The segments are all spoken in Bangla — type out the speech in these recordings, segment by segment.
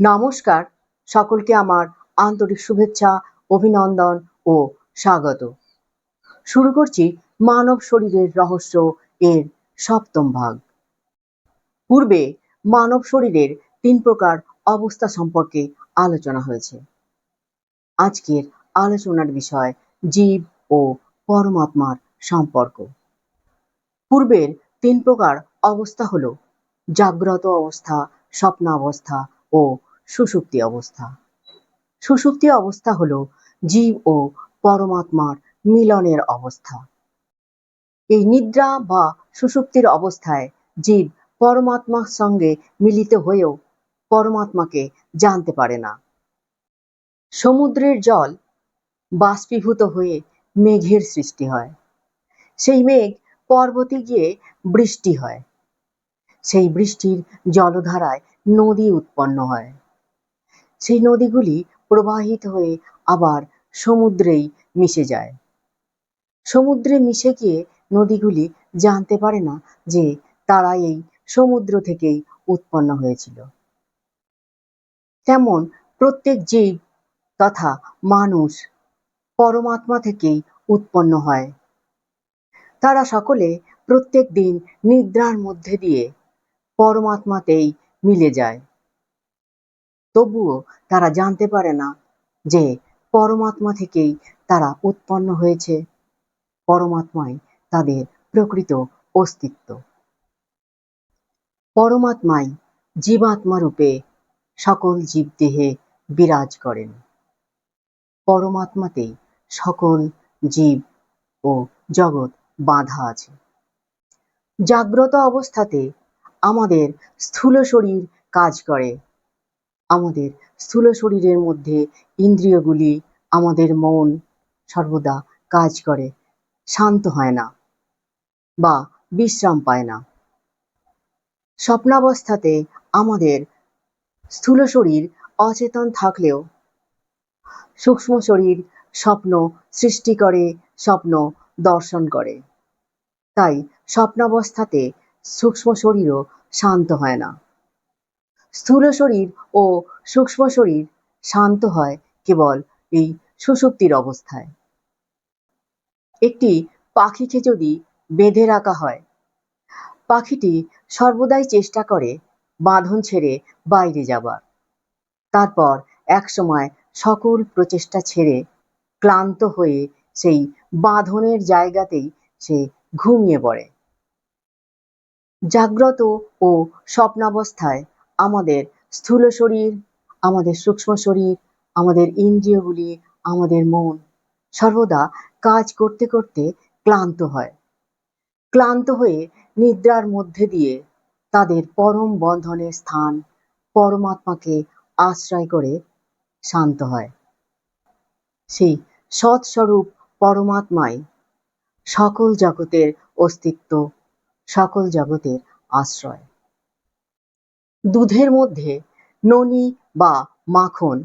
নমস্কার। সকলকে আমার আন্তরিক শুভেচ্ছা, অভিনন্দন ও স্বাগত। শুরু করছি মানব শরীরের রহস্য এর সপ্তম ভাগ। পূর্বে মানব শরীরের তিন প্রকার অবস্থা সম্পর্কে আলোচনা হয়েছে। আজকের আলোচনার বিষয় জীব ও পরমাত্মার সম্পর্ক। পূর্বের তিন প্রকার অবস্থা হলো জাগ্রত অবস্থা, স্বপ্নাবস্থা ও সুষুপ্তি অবস্থা। সুষুপ্তি অবস্থা হলো জীব ও পরমাত্মার মিলনের অবস্থা। এই নিদ্রা বা সুষুপ্তির অবস্থায় জীব পরমাত্মার সঙ্গে মিলিত হয়েও পরমাত্মাকে জানতে পারে না। সমুদ্রের জল বাষ্পীভূত হয়ে মেঘের সৃষ্টি হয়। সেই মেঘ পর্বতে গিয়ে বৃষ্টি হয়। সেই বৃষ্টির জলধারায় নদী উৎপন্ন হয়। সেই নদীগুলি প্রবাহিত হয়ে আবার সমুদ্রেই মিশে যায়। সমুদ্রে মিশে গিয়ে নদীগুলি জানতে পারে না যে তারা এই সমুদ্র থেকেই উৎপন্ন হয়েছিল। তেমন প্রত্যেক জীব তথা মানুষ পরমাত্মা থেকেই উৎপন্ন হয়। তারা সকলে প্রত্যেক দিন নিদ্রার মধ্যে দিয়ে পরমাত্মাতেই মিলে যায়। তবুও তারা জানতে পারে না যে পরমাত্মা থেকেই তারা উৎপন্ন হয়েছে। পরমাত্মাই তাদের প্রকৃত অস্তিত্ব। পরমাত্মাই জীবাত্মা রূপে সকল জীবদেহে বিরাজ করেন। পরমাত্মাতেই সকল জীব ও জগৎ বাঁধা আছে। জাগ্রত অবস্থাতে আমাদের স্থূল শরীর কাজ করে। আমাদের স্থূল শরীরের মধ্যে ইন্দ্রিয়গুলি আমাদের মন সর্বদা কাজ করে, শান্ত হয় না বা বিশ্রাম পায় না। স্বপ্নাবস্থাতে আমাদের স্থূল শরীর অচেতন থাকলেও সূক্ষ্ম শরীর স্বপ্ন সৃষ্টি করে, স্বপ্ন দর্শন করে। তাই স্বপ্নাবস্থাতে সূক্ষ্ম শরীরও শান্ত হয় না। স্থূল শরীর ও সূক্ষ্ম শরীর শান্ত হয় কেবল এই সুষুপ্তির অবস্থায়। একটি পাখিকে যদি বেঁধে রাখা হয়, পাখিটি সর্বদাই চেষ্টা করে বাঁধন ছেড়ে বাইরে যাবার। তারপর একসময় সকল প্রচেষ্টা ছেড়ে ক্লান্ত হয়ে সেই বাঁধনের জায়গাতেই সে ঘুমিয়ে পড়ে। জাগ্রত ও স্বপ্নাবস্থায় আমাদের স্থূল শরীর, আমাদের সূক্ষ্ম শরীর, আমাদের ইন্দ্রিয়গুলি, আমাদের মন সর্বদা কাজ করতে করতে ক্লান্ত হয়। ক্লান্ত হয়ে নিদ্রার মধ্যে দিয়ে তাদের পরম বন্ধনের স্থান পরমাত্মাকে আশ্রয় করে শান্ত হয়। সেই সৎস্বরূপ পরমাত্মাই সকল জগতের অস্তিত্ব, সকল জগতের আশ্রয়। দুধের মধ্যে ননি বা মাখন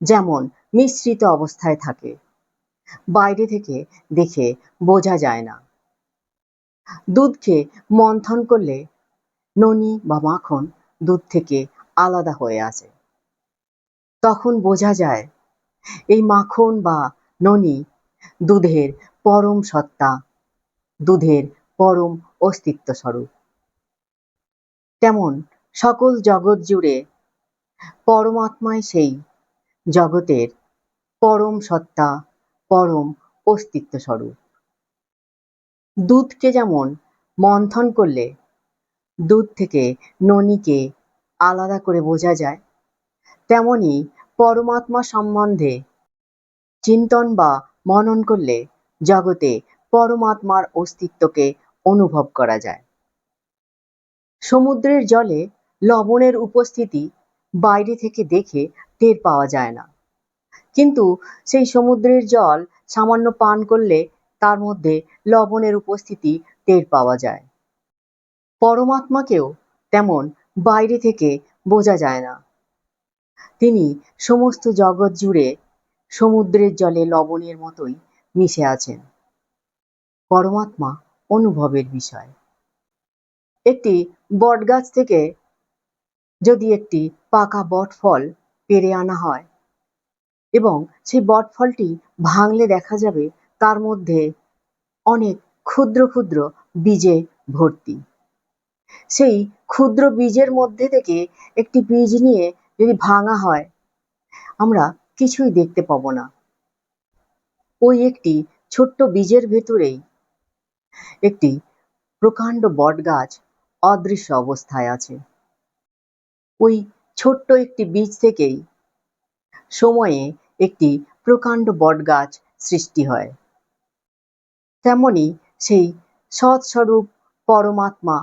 যেমন মিশ্রিত অবস্থায় থাকে। বাইরে থেকে দেখে বোঝা যায় না। দুধকে মন্থন করলে ননি বা মাখন দুধ থেকে আলাদা হয়ে আসে। তখন বোঝা যায় এই মাখন বা ননি দুধের পরম সত্তা, দুধের পরম অস্তিত্ব স্বরূপ তেমন সকল জগৎ জুড়ে পরমাত্মাই সেই জগতের পরম সত্তা, পরম অস্তিত্ব স্বরূপ দুধকে যেমন মন্থন করলে দুধ থেকে ননিকে আলাদা করে বোঝা যায়, তেমনি পরমাত্মা সম্বন্ধে চিন্তন বা মনন করলে জগতে পরমাত্মার অস্তিত্বকে অনুভব করা যায়। সমুদ্রের জলে লবণের উপস্থিতি বাইরে থেকে দেখে টের পাওয়া যায় না। কিন্তু সেই সমুদ্রের জল সামান্য পান করলে তার মধ্যে লবণের উপস্থিতি টের পাওয়া যায়। পরমাত্মাকেও তেমন বাইরে থেকে বোঝা যায় না। তিনি সমস্ত জগৎ জুড়ে সমুদ্রের জলে লবণের মতোই মিশে আছেন। পরমাত্মা অনুভবের বিষয়। একটি বটগাছ থেকে যদি একটি পাকা বটফল পেরে আনা হয়। এবং সেই বটফলটি ভাঙলে দেখা যাবে তার মধ্যে অনেক ক্ষুদ্র ক্ষুদ্র বীজে ভর্তি। সেই ক্ষুদ্র বীজের মধ্যে থেকে একটি বীজ নিয়ে যদি ভাঙা হয়, আমরা কিছুই দেখতে পাবো না। ওই একটি ছোট্ট বীজের ভেতরেই একটি প্রকাণ্ড বটগাছ অদৃশ্য অবস্থায় আছে। ওই ছোট্ট একটি বীজ থেকেই সময়ে একটি প্রকাণ্ড বটগাছ সৃষ্টি হয়। তেমনি সেই সৎস্বরূপ পরমাত্মা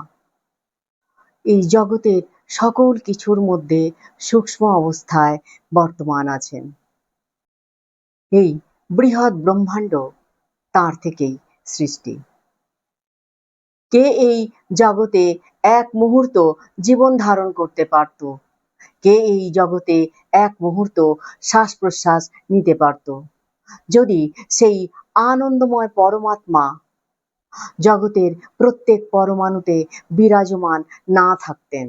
এই জগতের সকল কিছুর মধ্যে সূক্ষ্ম অবস্থায় বর্তমান আছেন। এই বৃহৎ ব্রহ্মাণ্ড তার থেকেই সৃষ্টি। কে এই জগতে এক মুহূর্ত জীবন ধারণ করতে পারত? কে এই জগতে এক মুহূর্ত শ্বাস প্রশ্বাস নিতে পারত? যদি সেই আনন্দময় পরমাত্মা জগতের প্রত্যেক পরমাণুতে বিরাজমান না থাকতেন।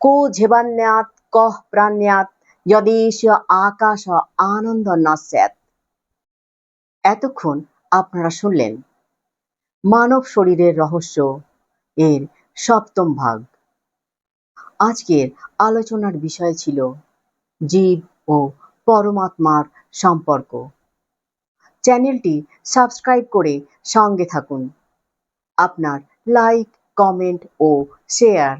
কো ঝেবান্যাত, কহ প্রাণ্যাত যদেশ আকাশ আনন্দ না স্যাত এতক্ষণ আপনারা শুনলেন মানব শরীরের রহস্য এর সপ্তম ভাগ। আজকের আলোচনার বিষয় ছিল জীব ও পরমাত্মার সম্পর্ক। চ্যানেলটি সাবস্ক্রাইব করে সঙ্গে থাকুন। আপনার লাইক, কমেন্ট ও শেয়ার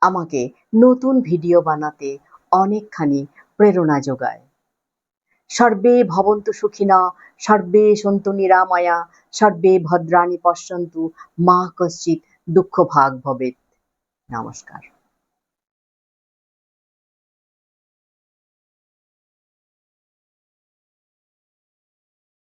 আমাকে নতুন ভিডিও বানাতে অনেকখানি প্রেরণা যোগায়। সর্বে ভবন্তু সুখিনা, সর্বে সন্তু নিরাময়া, সর্বে ভদ্রাণী পশ্যন্তু, মা কশ্চিৎ দুঃখ ভাগ ভবেত নমস্কার।